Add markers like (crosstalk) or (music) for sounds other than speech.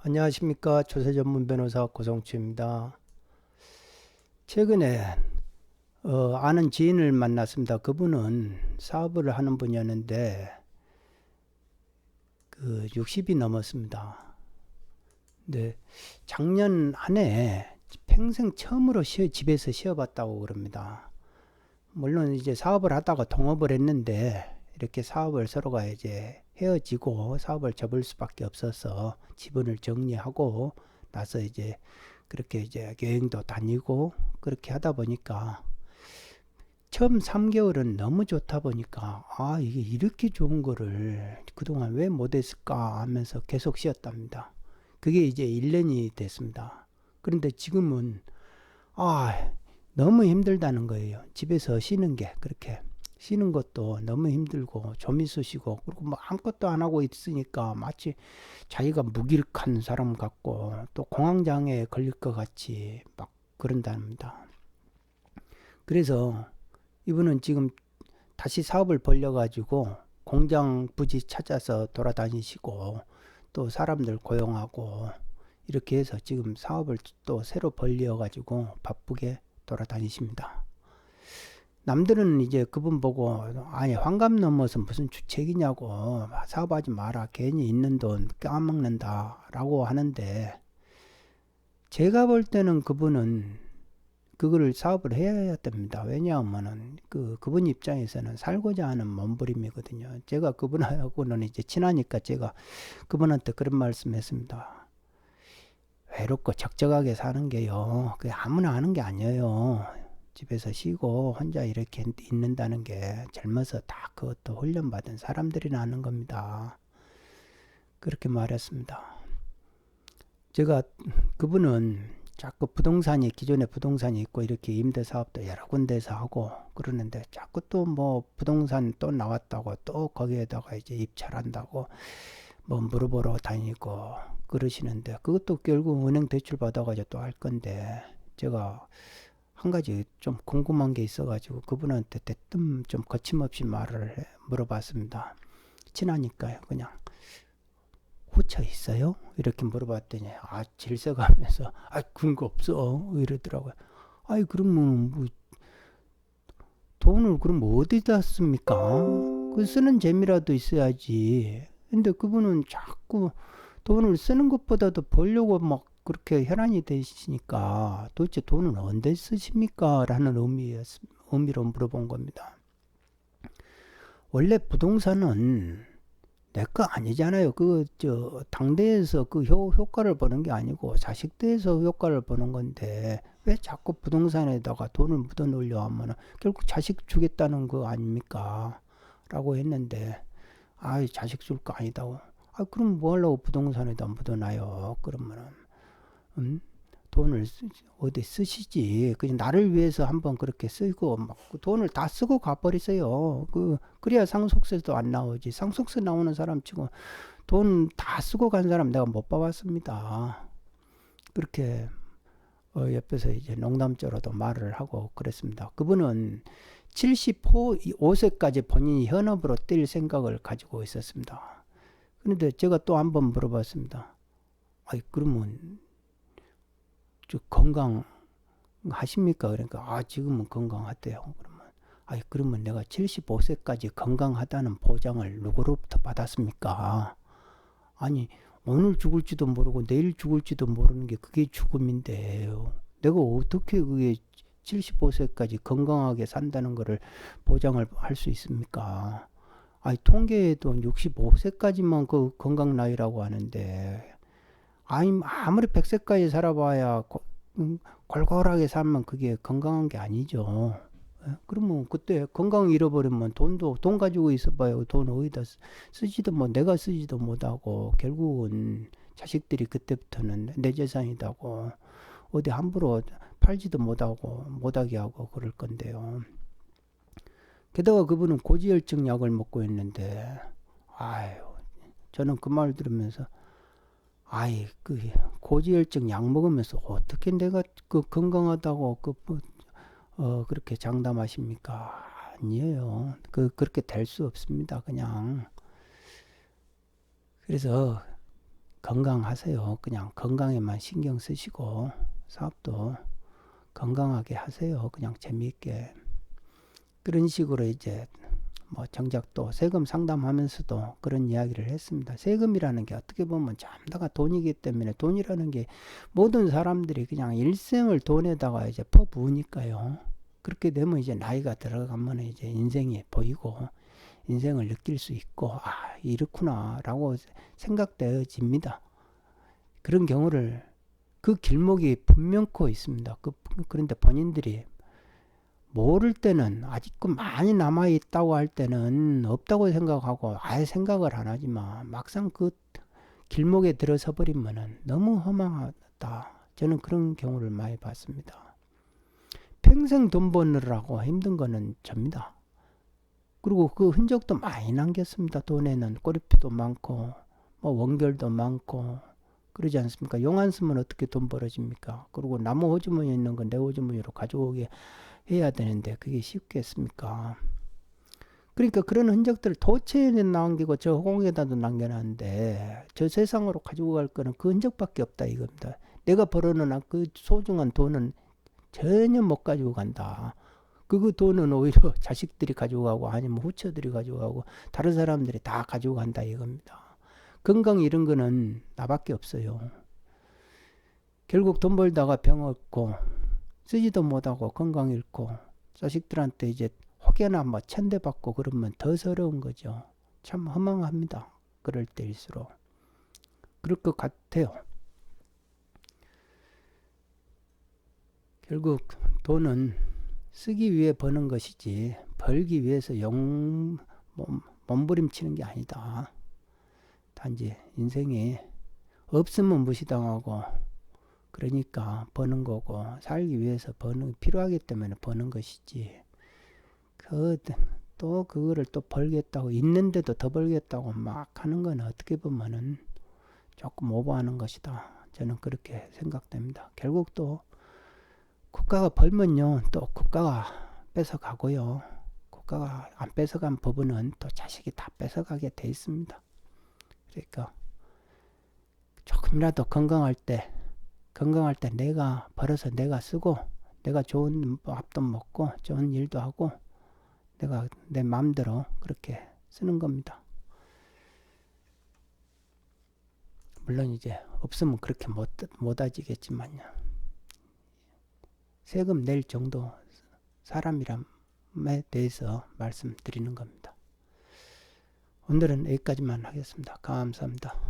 안녕하십니까 조세 전문 변호사 고성추입니다. 최근에 어, 아는 지인을 만났습니다. 그분은 사업을 하는 분이었는데 그 60이 넘었습니다. 근데 작년 한 해 평생 처음으로 쉬어, 집에서 쉬어봤다고 그럽니다. 물론 이제 사업을 하다가 동업을 했는데 이렇게 사업을 서로가 이제 헤어지고 사업을 접을 수밖에 없어서 지분을 정리하고 나서 이제 그렇게 이제 여행도 다니고 그렇게 하다 보니까 처음 3개월은 너무 좋다 보니까 아 이게 이렇게 좋은 거를 그동안 왜 못했을까 하면서 계속 쉬었답니다. 그게 이제 1년이 됐습니다. 그런데 지금은 아 너무 힘들다는 거예요. 집에서 쉬는 게 그렇게 쉬는 것도 너무 힘들고 좀 있으시고 그리고 뭐 아무것도 안 하고 있으니까 마치 자기가 무기력한 사람 같고 또 공황장애에 걸릴 것 같이 막 그런답니다. 그래서 이분은 지금 다시 사업을 벌려 가지고 공장 부지 찾아서 돌아다니시고 또 사람들 고용하고 이렇게 해서 지금 사업을 또 새로 벌려 가지고 바쁘게 돌아다니십니다. 남들은 이제 그분 보고 아니 환갑 넘어서 무슨 주책이냐고 사업하지 마라 괜히 있는 돈 까먹는다라고 하는데 제가 볼 때는 그분은 그거를 사업을 해야 됩니다. 왜냐하면은 그 그분 입장에서는 살고자 하는 몸부림이거든요. 제가 그분하고는 이제 친하니까 제가 그분한테 그런 말씀했습니다. 외롭고 적적하게 사는 게요. 그 아무나 하는 게 아니에요. 집에서 쉬고 혼자 이렇게 있는다는 게 젊어서 다 그것도 훈련받은 사람들이나 하는 겁니다. 그렇게 말했습니다. 제가 그분은 자꾸 부동산이 기존에 부동산이 있고 이렇게 임대 사업도 여러 군데서 하고 그러는데 자꾸 또 뭐 부동산 또 나왔다고 또 거기에다가 이제 입찰한다고 뭐 물어보러 다니고 그러시는데 그것도 결국 은행 대출 받아가지고 또 할 건데 제가 한 가지 좀 궁금한 게 있어가지고 그분한테 대뜸 좀 거침없이 말을 해, 물어봤습니다. 친하니까요. 그냥 후처 있어요? 이렇게 물어봤더니 아 질색하면서 (laughs) 아 그런 거 없어 이러더라고요. 아이 그러면 뭐 돈을 그럼 어디다 씁니까? 그 쓰는 재미라도 있어야지. 근데 그분은 자꾸 돈을 쓰는 것보다도 벌려고 막 그렇게 혈안이 되시니까 도대체 돈은 언제 쓰십니까? 라는 의미였, 의미로 물어본 겁니다. 원래 부동산은 내 거 아니잖아요. 그, 저, 당대에서 그 효, 효과를 보는 게 아니고 자식대에서 효과를 보는 건데 왜 자꾸 부동산에다가 돈을 묻어 놓으려 하면 결국 자식 주겠다는 거 아닙니까? 라고 했는데, 아, 자식 줄 거 아니다고. 아, 그럼 뭐 하려고 부동산에다 묻어놔요? 그러면은. 음? 돈을 쓰, 어디 쓰시지. 그냥 나를 위해서 한번 그렇게 쓰고 막 돈을 다 쓰고 가버리세요. 그 그래야 상속세도 안 나오지. 상속세 나오는 사람 치고 돈 다 쓰고 간 사람 내가 못 봐봤습니다. 그렇게 어, 옆에서 이제 농담조로도 말을 하고 그랬습니다. 그분은 75세까지 본인이 현업으로 뛸 생각을 가지고 있었습니다. 그런데 제가 또 한 번 물어봤습니다. 아이 그러면 저 건강 하십니까? 그러니까 아 지금은 건강하대요. 그러면 아 그러면 내가 75세까지 건강하다는 보장을 누구로부터 받았습니까? 아니 오늘 죽을지도 모르고 내일 죽을지도 모르는 게 그게 죽음인데요. 내가 어떻게 그게 75세까지 건강하게 산다는 것을 보장을 할 수 있습니까? 아니 통계에도 65세까지만 그 건강 나이라고 하는데 아니 아무리 100세까지 살아봐야 고, 음, 골골하게 살면 그게 건강한 게 아니죠. 예? 그러면 그때 건강 잃어버리면 돈도 돈 가지고 있어봐요. 돈 어디다 쓰지도 뭐 내가 쓰지도 못하고 결국은 자식들이 그때부터는 내 재산이다고 어디 함부로 팔지도 못하고 못하게 하고 그럴 건데요. 게다가 그분은 고지혈증 약을 먹고 있는데 아유 저는 그 말 들으면서 아이 그 고지혈증 약 먹으면서 어떻게 내가 그 건강하다고 그 뭐, 어, 그렇게 장담하십니까? 아니에요. 그 그렇게 될 수 없습니다. 그냥 그래서 건강하세요. 그냥 건강에만 신경 쓰시고 사업도 건강하게 하세요. 그냥 재미있게 그런 식으로 이제 뭐 정작 또 세금 상담하면서도 그런 이야기를 했습니다. 세금이라는 게 어떻게 보면 참다가 돈이기 때문에 돈이라는 게 모든 사람들이 그냥 일생을 돈에다가 이제 퍼부으니까요. 그렇게 되면 이제 나이가 들어가면 이제 인생이 보이고 인생을 느낄 수 있고 아 이렇구나라고 생각되어집니다. 그런 경우를 그 길목이 분명코 있습니다. 그, 그런데 본인들이 모를 때는 아직도 많이 남아 있다고 할 때는 없다고 생각하고 아예 생각을 안 하지만 막상 그 길목에 들어서 버리면은 너무 허망하다. 저는 그런 경우를 많이 봤습니다. 평생 돈 버느라고 힘든 거는 접니다. 그리고 그 흔적도 많이 남겼습니다. 돈에는 꼬리표도 많고 뭐 원결도 많고 그러지 않습니까? 용안 쓰면 어떻게 돈 벌어집니까? 그리고 나무 호주머니에 있는 건 내 호주머니로 가져오게 해야 되는데 그게 쉽겠습니까? 그러니까 그런 흔적들을 도체에 남기고 저 허공에다도 남겨놨는데 저 세상으로 가지고 갈 거는 그 흔적밖에 없다 이겁니다. 내가 벌어놓은 그 소중한 돈은 전혀 못 가지고 간다. 그 돈은 오히려 (laughs) 자식들이 가지고 가고 아니면 후처들이 가지고 가고 다른 사람들이 다 가지고 간다 이겁니다. 건강 이런 거는 나밖에 없어요. 결국 돈 벌다가 병 얻고 쓰지도 못하고 건강 잃고 자식들한테 이제 혹여나 뭐 천대 받고 그러면 더 서러운 거죠. 참 허망합니다. 그럴 때일수록. 그럴 것 같아요. 결국 돈은 쓰기 위해 버는 것이지 벌기 위해서 영 몸, 몸부림치는 게 아니다. 단지 인생이 없으면 무시당하고 그러니까 버는 거고 살기 위해서 버는 필요하기 때문에 버는 것이지 그 또 그거를 또 벌겠다고 있는데도 더 벌겠다고 막 하는 건 어떻게 보면은 조금 오버하는 것이다. 저는 그렇게 생각됩니다. 결국 또 국가가 벌면요 또 국가가 뺏어가고요. 국가가 안 뺏어간 부분은 또 자식이 다 뺏어가게 돼 있습니다. 그러니까 조금이라도 건강할 때 건강할 때 내가 벌어서 내가 쓰고 내가 좋은 밥도 먹고 좋은 일도 하고 내가 내 마음대로 그렇게 쓰는 겁니다. 물론 이제 없으면 그렇게 못, 못하지겠지만요. 세금 낼 정도 사람이람에 대해서 말씀드리는 겁니다. 오늘은 여기까지만 하겠습니다. 감사합니다.